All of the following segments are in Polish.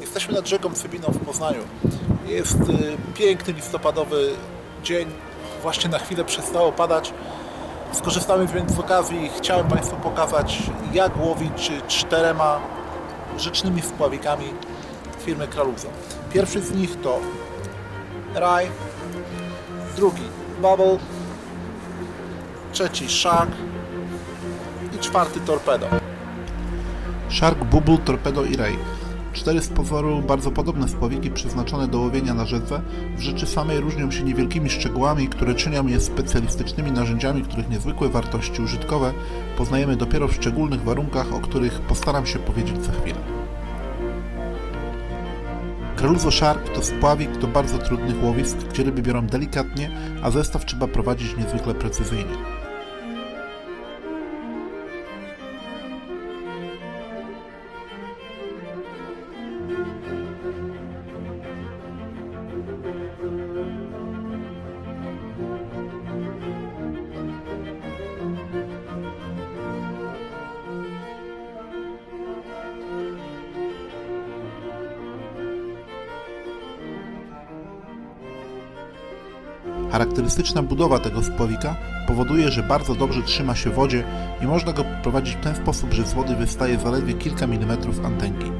Jesteśmy nad rzeką Cybiną w Poznaniu. Jest y, piękny listopadowy dzień. Właśnie na chwilę przestało padać. Skorzystamy więc z okazji. Chciałem Państwu pokazać, jak łowić czterema rzecznymi spławikami firmy Kraluzo. Pierwszy z nich to Raj, drugi Bubble, trzeci Shark i czwarty Torpedo. Shark, Bubble, Torpedo i Ray. Cztery z pozoru bardzo podobne spławiki przeznaczone do łowienia na rzece w rzeczy samej różnią się niewielkimi szczegółami, które czynią je specjalistycznymi narzędziami, których niezwykłe wartości użytkowe poznajemy dopiero w szczególnych warunkach, o których postaram się powiedzieć za chwilę. Kraluzo Shark to spławik do bardzo trudnych łowisk, gdzie ryby biorą delikatnie, a zestaw trzeba prowadzić niezwykle precyzyjnie. Charakterystyczna budowa tego spławika powoduje, że bardzo dobrze trzyma się w wodzie i można go prowadzić w ten sposób, że z wody wystaje zaledwie kilka milimetrów antenki.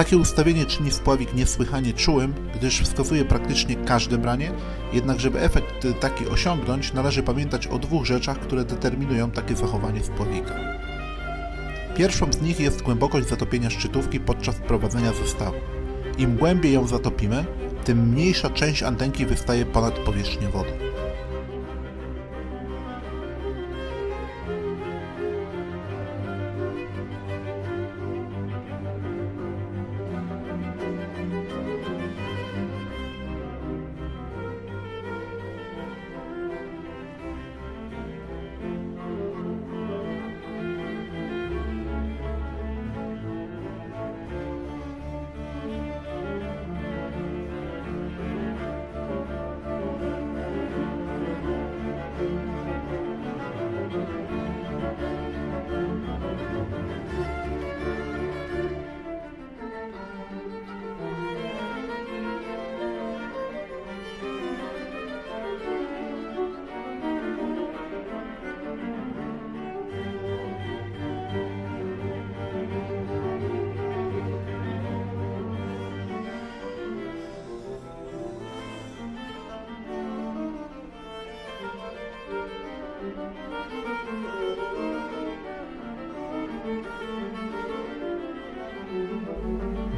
Takie ustawienie czyni spławik niesłychanie czułym, gdyż wskazuje praktycznie każde branie, jednak żeby efekt taki osiągnąć, należy pamiętać o dwóch rzeczach, które determinują takie zachowanie spławika. Pierwszą z nich jest głębokość zatopienia szczytówki podczas prowadzenia zestawu. Im głębiej ją zatopimy, tym mniejsza część antenki wystaje ponad powierzchnię wody.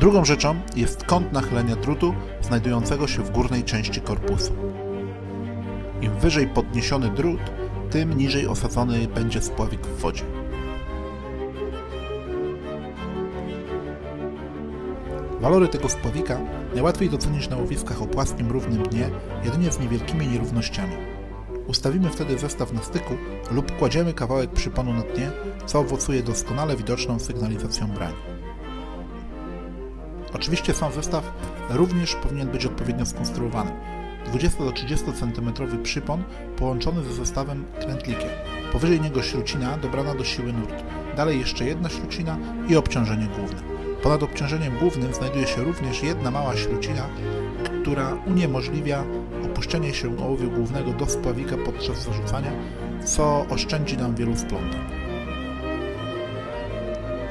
Drugą rzeczą jest kąt nachylenia drutu znajdującego się w górnej części korpusu. Im wyżej podniesiony drut, tym niżej osadzony będzie spławik w wodzie. Walory tego spławika najłatwiej docenić na łowiskach o płaskim, równym dnie, jedynie z niewielkimi nierównościami. Ustawimy wtedy zestaw na styku lub kładziemy kawałek przyponu na dnie, co owocuje doskonale widoczną sygnalizacją brani. Oczywiście sam zestaw również powinien być odpowiednio skonstruowany. 20 do 30 cm przypon połączony ze zestawem krętlikiem. Powyżej niego śrucina dobrana do siły nurtu. Dalej jeszcze jedna śrucina i obciążenie główne. Ponad obciążeniem głównym znajduje się również jedna mała śrucina, która uniemożliwia opuszczenie się ołowiu głównego do spławika podczas zarzucania, co oszczędzi nam wielu splątań.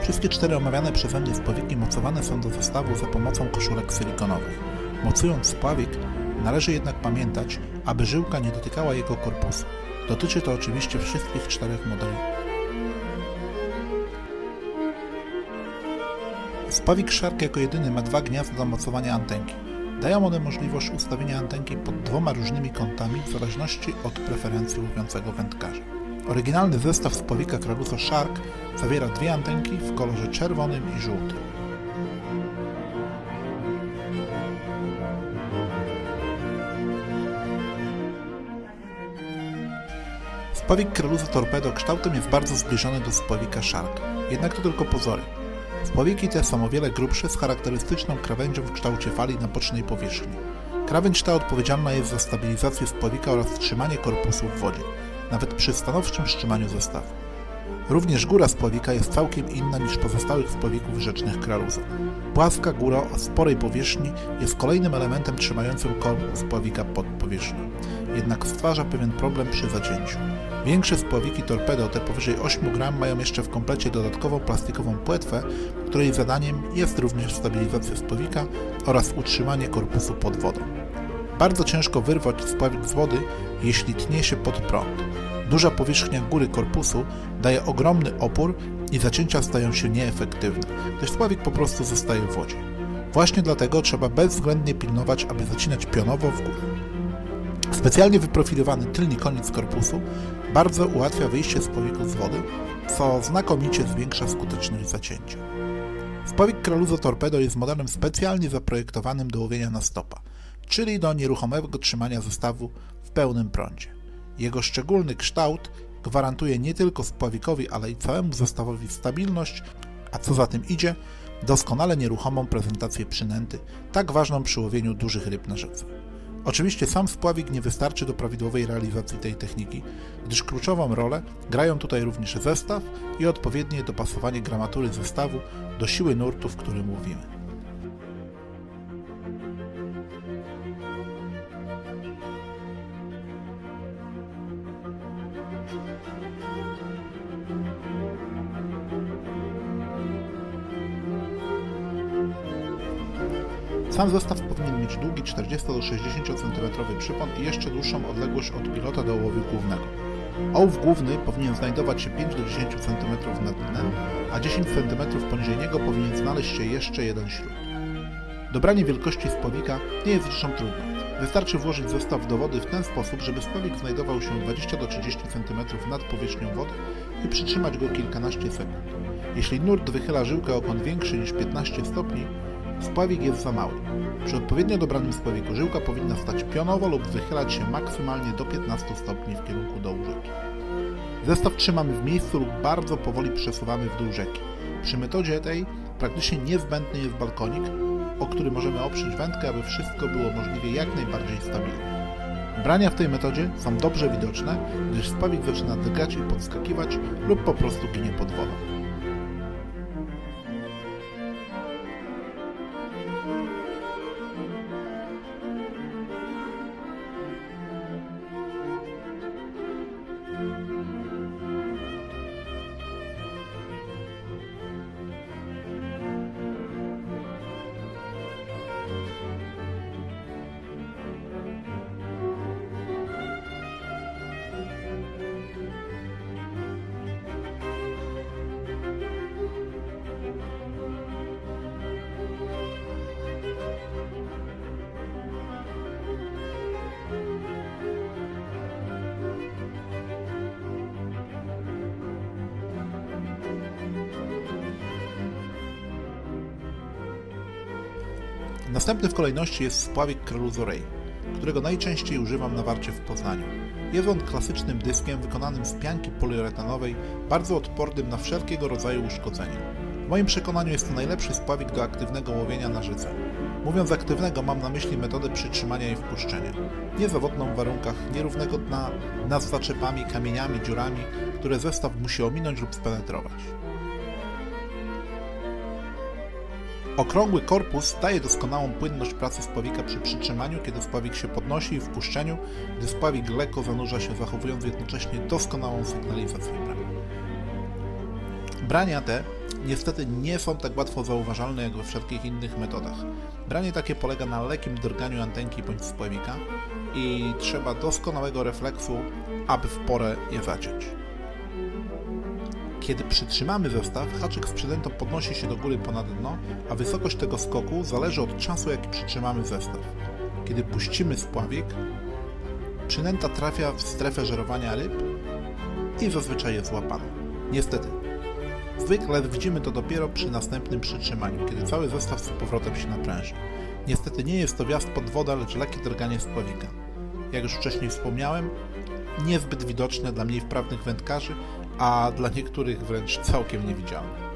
Wszystkie cztery omawiane przeze mnie spławiki mocowane są do zestawu za pomocą koszulek silikonowych. Mocując spławik, należy jednak pamiętać, aby żyłka nie dotykała jego korpusu. Dotyczy to oczywiście wszystkich czterech modeli. Spławik Shark jako jedyny ma dwa gniazda do mocowania antenki. Dają one możliwość ustawienia antenki pod dwoma różnymi kątami w zależności od preferencji łowiącego wędkarza. Oryginalny zestaw spławika Kraluso Shark zawiera dwie antenki w kolorze czerwonym i żółtym. Spławik Kraluso Torpedo kształtem jest bardzo zbliżony do spławika Shark, jednak to tylko pozory. Spławiki te są o wiele grubsze z charakterystyczną krawędzią w kształcie fali na bocznej powierzchni. Krawędź ta odpowiedzialna jest za stabilizację spławika oraz trzymanie korpusu w wodzie, nawet przy stanowczym wstrzymaniu zestawu. Również góra spławika jest całkiem inna niż pozostałych spławików rzecznych Kraluza. Płaska góra o sporej powierzchni jest kolejnym elementem trzymającym korpus spławika pod powierzchnią, jednak stwarza pewien problem przy zacięciu. Większe spławiki torpedo, te powyżej 8 gram, mają jeszcze w komplecie dodatkową plastikową płetwę, której zadaniem jest również stabilizacja spławika oraz utrzymanie korpusu pod wodą. Bardzo ciężko wyrwać spławik z wody, jeśli tnie się pod prąd. Duża powierzchnia góry korpusu daje ogromny opór i zacięcia stają się nieefektywne, gdyż spławik po prostu zostaje w wodzie. Właśnie dlatego trzeba bezwzględnie pilnować, aby zacinać pionowo w górę. Specjalnie wyprofilowany tylny koniec korpusu bardzo ułatwia wyjście spławiku z wody, co znakomicie zwiększa skuteczność zacięcia. Spławik Kraluzo Torpedo jest modelem specjalnie zaprojektowanym do łowienia na stopa, czyli do nieruchomego trzymania zestawu w pełnym prądzie. Jego szczególny kształt gwarantuje nie tylko spławikowi, ale i całemu zestawowi stabilność, a co za tym idzie, doskonale nieruchomą prezentację przynęty, tak ważną przy łowieniu dużych ryb na rzece. Oczywiście sam spławik nie wystarczy do prawidłowej realizacji tej techniki, gdyż kluczową rolę grają tutaj również zestaw i odpowiednie dopasowanie gramatury zestawu do siły nurtu, w którym łowimy. Sam zestaw powinien mieć długi 40 do 60 cm przypon i jeszcze dłuższą odległość od pilota do ołowiu głównego. Ołów główny powinien znajdować się 5 do 10 cm nad dnem, a 10 cm poniżej niego powinien znaleźć się jeszcze jeden śród. Dobranie wielkości spławika nie jest rzeczą trudną. Wystarczy włożyć zestaw do wody w ten sposób, żeby spławik znajdował się 20 do 30 cm nad powierzchnią wody i przytrzymać go kilkanaście sekund. Jeśli nurt wychyla żyłkę o kąt większy niż 15 stopni, spławik jest za mały. Przy odpowiednio dobranym spławiku żyłka powinna stać pionowo lub wychylać się maksymalnie do 15 stopni w kierunku dołu rzeki. Zestaw trzymamy w miejscu lub bardzo powoli przesuwamy w dół rzeki. Przy metodzie tej praktycznie niezbędny jest balkonik, o który możemy oprzeć wędkę, aby wszystko było możliwie jak najbardziej stabilne. Brania w tej metodzie są dobrze widoczne, gdyż spławik zaczyna drgać i podskakiwać lub po prostu ginie pod wodą. Następny w kolejności jest spławik Kraluzo Ray, którego najczęściej używam na warcie w Poznaniu. Jest on klasycznym dyskiem wykonanym z pianki poliuretanowej, bardzo odpornym na wszelkiego rodzaju uszkodzenia. W moim przekonaniu jest to najlepszy spławik do aktywnego łowienia na życe. Mówiąc aktywnego, mam na myśli metodę przytrzymania i wpuszczenia. Niezawodną w warunkach nierównego dna, z zaczepami, kamieniami, dziurami, które zestaw musi ominąć lub spenetrować. Okrągły korpus daje doskonałą płynność pracy spławika przy przytrzymaniu, kiedy spławik się podnosi i wpuszczeniu, gdy spławik lekko zanurza się, zachowując jednocześnie doskonałą sygnalizację brania. Brania te niestety nie są tak łatwo zauważalne jak we wszelkich innych metodach. Branie takie polega na lekkim drganiu antenki bądź spławika i trzeba doskonałego refleksu, aby w porę je zaciąć. Kiedy przytrzymamy zestaw, haczyk z przydętą podnosi się do góry ponad dno, a wysokość tego skoku zależy od czasu, jaki przytrzymamy zestaw. Kiedy puścimy spławik, przynęta trafia w strefę żerowania ryb i zazwyczaj jest złapana. Niestety, zwykle widzimy to dopiero przy następnym przytrzymaniu, kiedy cały zestaw z powrotem się napręży. Niestety nie jest to wjazd pod wodę, lecz lekkie drganie spławika. Jak już wcześniej wspomniałem, niezbyt widoczne dla mniej wprawnych wędkarzy, a dla niektórych wręcz całkiem niewidzialne.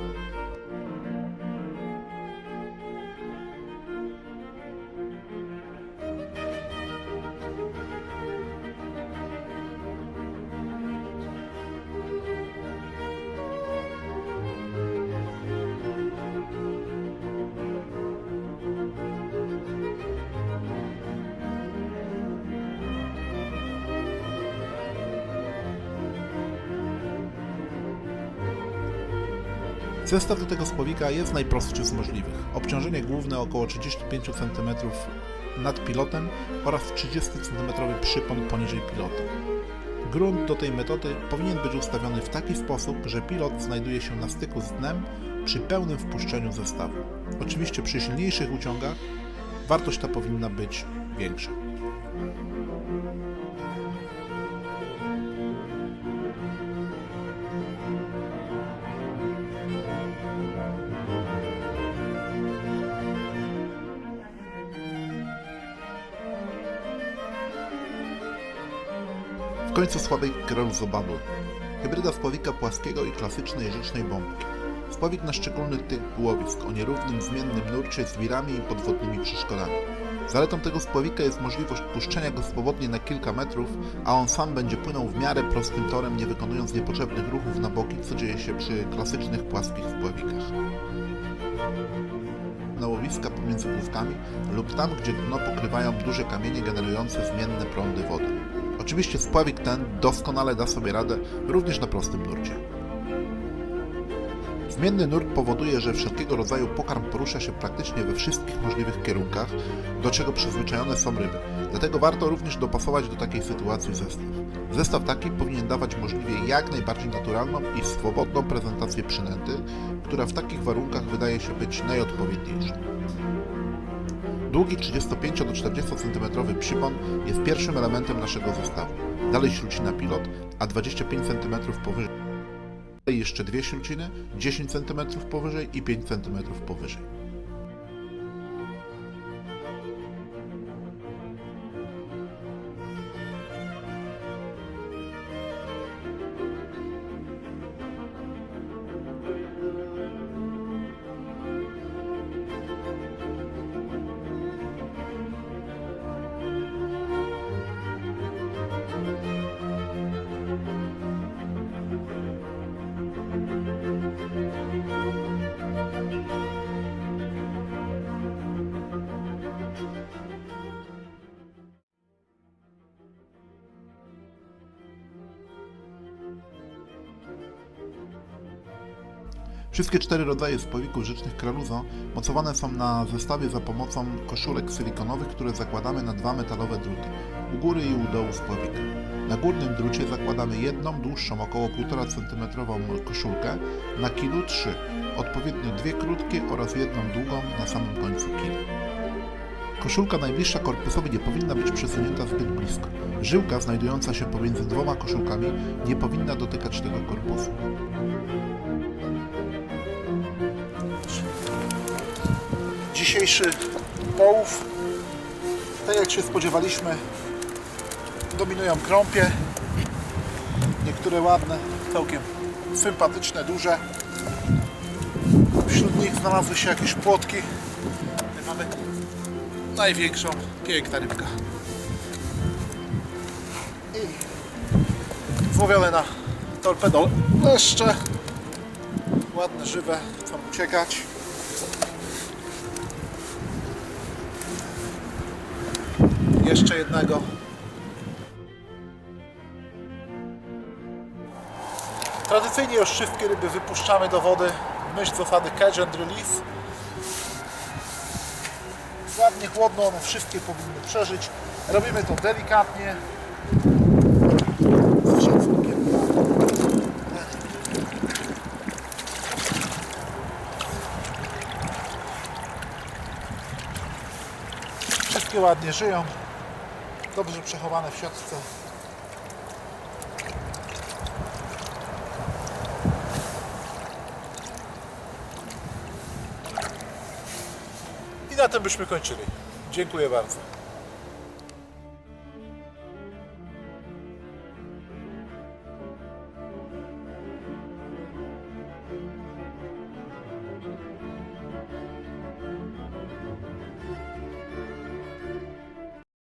Zestaw do tego spławika jest najprostszy z możliwych. Obciążenie główne około 35 cm nad pilotem oraz 30 cm przypon poniżej pilota. Grunt do tej metody powinien być ustawiony w taki sposób, że pilot znajduje się na styku z dnem przy pełnym wpuszczeniu zestawu. Oczywiście przy silniejszych uciągach wartość ta powinna być większa. Końcu Sławek grał z Bubble. Hybryda spławika płaskiego i klasycznej rzecznej bombki. Spławik na szczególny typ łowisk o nierównym, zmiennym nurcie z wirami i podwodnymi przeszkodami. Zaletą tego spławika jest możliwość puszczenia go swobodnie na kilka metrów, a on sam będzie płynął w miarę prostym torem, nie wykonując niepotrzebnych ruchów na boki, co dzieje się przy klasycznych płaskich spławikach. Na łowiska pomiędzy główkami lub tam, gdzie dno pokrywają duże kamienie generujące zmienne prądy wody. Oczywiście spławik ten doskonale da sobie radę również na prostym nurcie. Zmienny nurt powoduje, że wszelkiego rodzaju pokarm porusza się praktycznie we wszystkich możliwych kierunkach, do czego przyzwyczajone są ryby. Dlatego warto również dopasować do takiej sytuacji zestaw. Zestaw taki powinien dawać możliwie jak najbardziej naturalną i swobodną prezentację przynęty, która w takich warunkach wydaje się być najodpowiedniejsza. Długi 35 do 40 cm przypon jest pierwszym elementem naszego zestawu. Dalej śrucina pilot, a 25 cm powyżej jeszcze dwie śruciny, 10 cm powyżej i 5 cm powyżej. Wszystkie cztery rodzaje spławików rzecznych Kraluzo mocowane są na zestawie za pomocą koszulek silikonowych, które zakładamy na dwa metalowe druty, u góry i u dołu spławika. Na górnym drucie zakładamy jedną dłuższą, około 1,5 cm koszulkę, na kilu trzy, odpowiednio dwie krótkie oraz jedną długą na samym końcu kilu. Koszulka najbliższa korpusowi nie powinna być przesunięta zbyt blisko. Żyłka znajdująca się pomiędzy dwoma koszulkami nie powinna dotykać tego korpusu. Dzisiejszy połów, tak jak się spodziewaliśmy, dominują krąpie. Niektóre ładne, całkiem sympatyczne, duże. Wśród nich znalazły się jakieś płotki. Tutaj mamy największą, piękna rybka. I złowione na torpedo leszcze. Ładne, żywe, chcą uciekać. Jeszcze jednego. Tradycyjnie już wszystkie ryby wypuszczamy do wody myśl zasady catch and release. Ładnie chłodno, one wszystkie powinny przeżyć. Robimy to delikatnie. Wszystkie ładnie żyją. Dobrze przechowane w siatce. I na tym byśmy kończyli. Dziękuję bardzo.